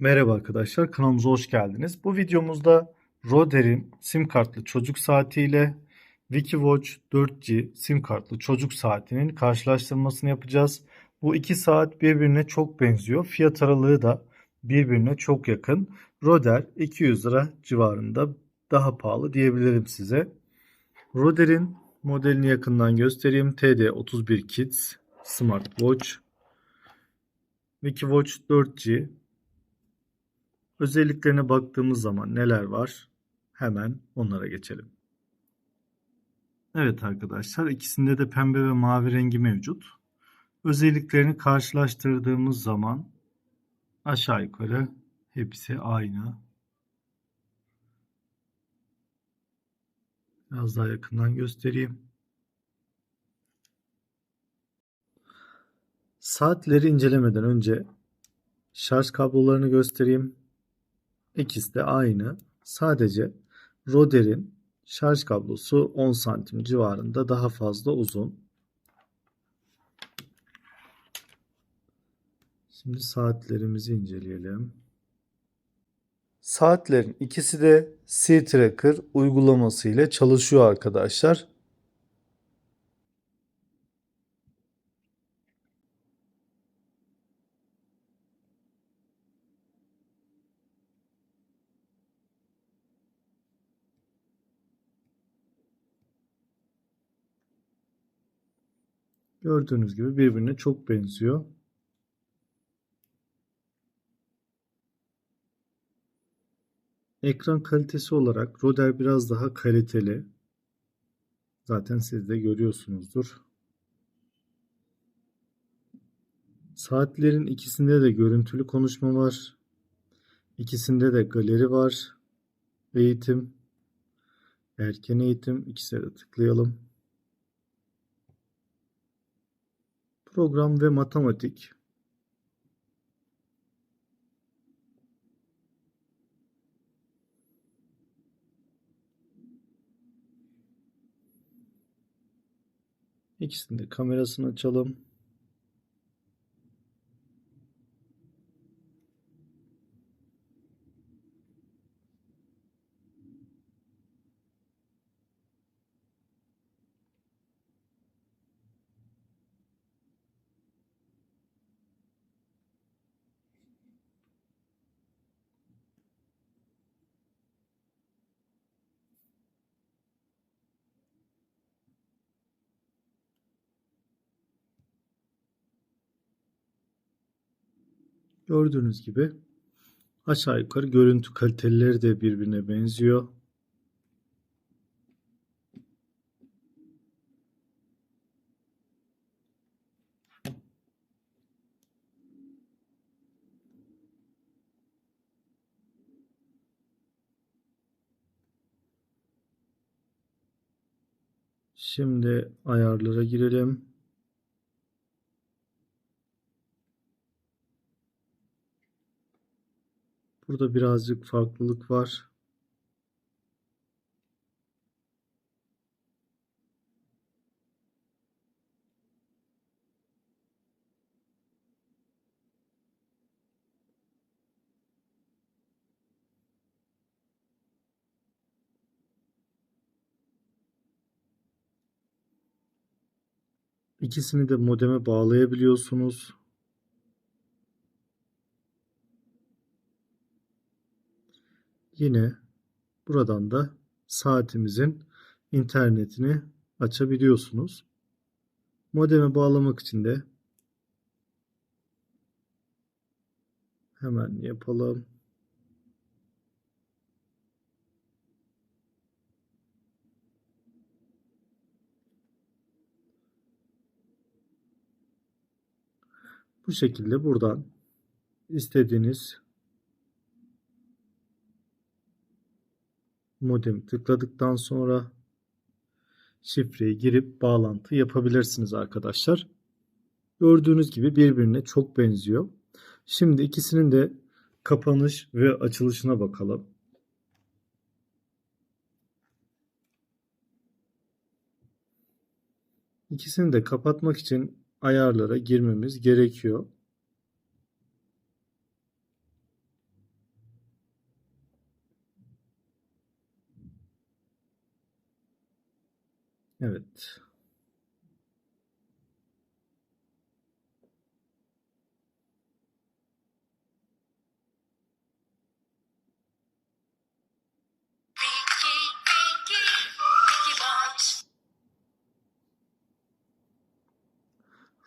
Merhaba arkadaşlar, kanalımıza hoş geldiniz. Bu videomuzda Roder'in sim kartlı çocuk saati ile Wikiwatch 4G sim kartlı çocuk saatinin karşılaştırmasını yapacağız. Bu iki saat birbirine çok benziyor. Fiyat aralığı da birbirine çok yakın. Roder 200 lira civarında daha pahalı diyebilirim size. Roder'in modelini yakından göstereyim. TD31 Kids Smart Watch Wikiwatch 4G Özelliklerine baktığımız zaman neler var? Hemen onlara geçelim. Evet arkadaşlar ikisinde de pembe ve mavi rengi mevcut. Özelliklerini karşılaştırdığımız zaman aşağı yukarı hepsi aynı. Biraz daha yakından göstereyim. Saatleri incelemeden önce şarj kablolarını göstereyim. İkisi de aynı. Sadece Roder'in şarj kablosu 10 santim civarında daha fazla uzun. Şimdi saatlerimizi inceleyelim. Saatlerin ikisi de C-Tracker uygulaması ile çalışıyor arkadaşlar. Gördüğünüz gibi birbirine çok benziyor. Ekran kalitesi olarak Roder biraz daha kaliteli. Zaten siz de görüyorsunuzdur. Saatlerin ikisinde de görüntülü konuşma var. İkisinde de galeri var. Eğitim, erken eğitim ikisine de tıklayalım. Program ve matematik İkisinin de kamerasını açalım. Gördüğünüz gibi aşağı yukarı görüntü kaliteleri de birbirine benziyor. Şimdi ayarlara girelim. Burada birazcık farklılık var. İkisini de modeme bağlayabiliyorsunuz. Yine buradan da saatimizin internetini açabiliyorsunuz. Modeme bağlamak için de hemen yapalım. Bu şekilde buradan istediğiniz modemi tıkladıktan sonra şifreyi girip bağlantı yapabilirsiniz arkadaşlar. Gördüğünüz gibi birbirine çok benziyor. Şimdi ikisinin de kapanış ve açılışına bakalım. İkisini de kapatmak için ayarlara girmemiz gerekiyor. Evet.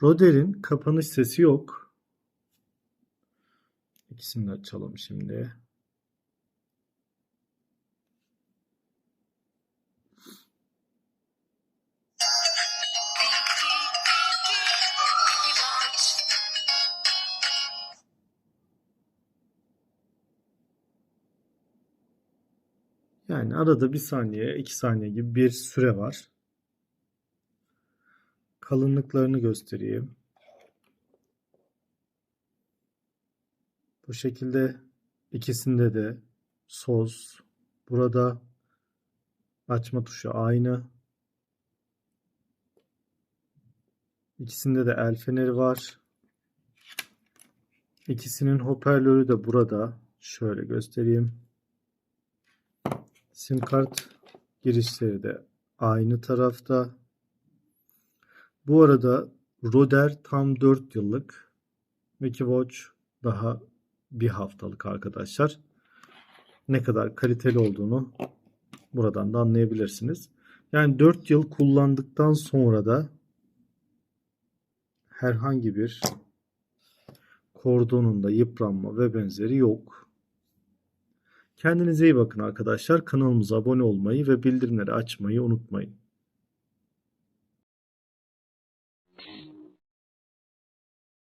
Roder'in kapanış sesi yok. İkisini de açalım şimdi. Yani arada bir saniye, iki saniye gibi bir süre var. Kalınlıklarını göstereyim. Bu şekilde ikisinde de sos, burada açma tuşu aynı. İkisinde de el feneri var. İkisinin hoparlörü de burada. Şöyle göstereyim. Sim kart girişleri de aynı tarafta. Bu arada Roder tam 4 yıllık. Watch daha bir haftalık arkadaşlar. Ne kadar kaliteli olduğunu buradan da anlayabilirsiniz. Yani 4 yıl kullandıktan sonra da herhangi bir kordonunda yıpranma ve benzeri yok. Kendinize iyi bakın arkadaşlar. Kanalımıza abone olmayı ve bildirimleri açmayı unutmayın.